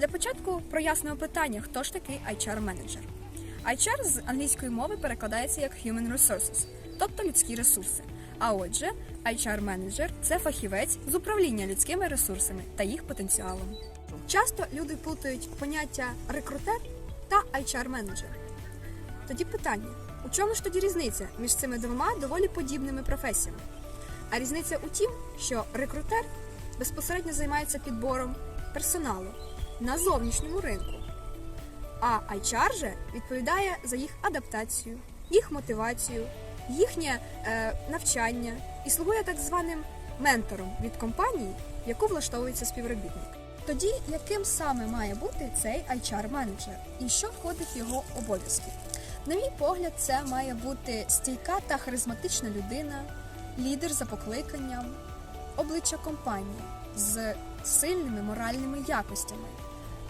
Для початку прояснимо питання, хто ж такий HR-менеджер. HR з англійської мови перекладається як Human Resources, тобто людські ресурси. А отже, HR-менеджер це фахівець з управління людськими ресурсами та їх потенціалом. Часто люди плутають поняття рекрутер та HR-менеджер. Тоді питання: у чому ж тоді різниця між цими двома доволі подібними професіями? А різниця у тім, що рекрутер безпосередньо займається підбором персоналу на зовнішньому ринку, а HR же відповідає за їх адаптацію, їх мотивацію, їхнє е, навчання і слугує так званим ментором від компанії, в яку влаштовується співробітник. Тоді яким саме має бути цей HR-менеджер і що входить в його обов'язки? На мій погляд, це має бути стійка та харизматична людина, лідер за покликанням, обличчя компанії з сильними моральними якостями,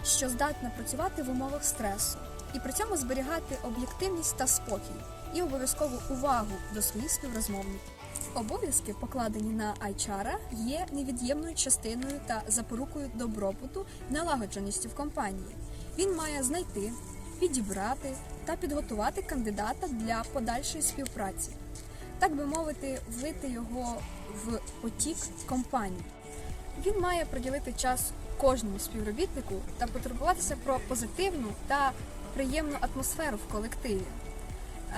що здатна працювати в умовах стресу і при цьому зберігати об'єктивність та спокій і обов'язкову увагу до своїх співрозмовників. Обов'язки, покладені на HR, є невід'ємною частиною та запорукою добробуту налагодженості в компанії. Він має знайти, підібрати та підготувати кандидата для подальшої співпраці, так би мовити, влити його в потік компанії. Він має приділити час кожному співробітнику та потурбуватися про позитивну та приємну атмосферу в колективі,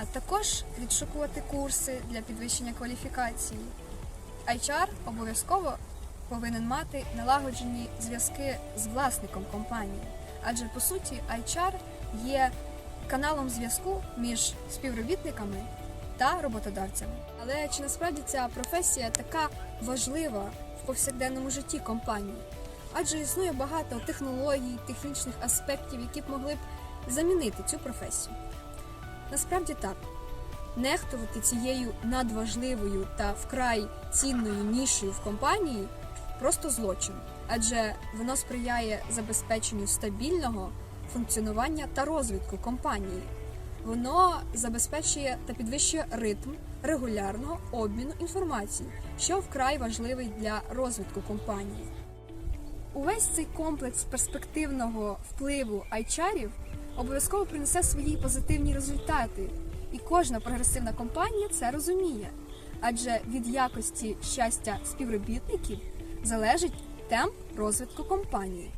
а також відшукувати курси для підвищення кваліфікації. HR обов'язково повинен мати налагоджені зв'язки з власником компанії, адже по суті HR є каналом зв'язку між співробітниками та роботодавцями. Але чи насправді ця професія така важлива в повсякденному житті компанії? Адже існує багато технологій, технічних аспектів, які б могли б замінити цю професію. Насправді так. Нехтувати цією надважливою та вкрай цінною нішею в компанії просто злочин, адже воно сприяє забезпеченню стабільного функціонування та розвитку компанії. Воно забезпечує та підвищує ритм регулярного обміну інформації, що вкрай важливий для розвитку компанії. Увесь цей комплекс перспективного впливу айчарів обов'язково принесе свої позитивні результати, і кожна прогресивна компанія це розуміє. Адже від якості щастя співробітників залежить темп розвитку компанії.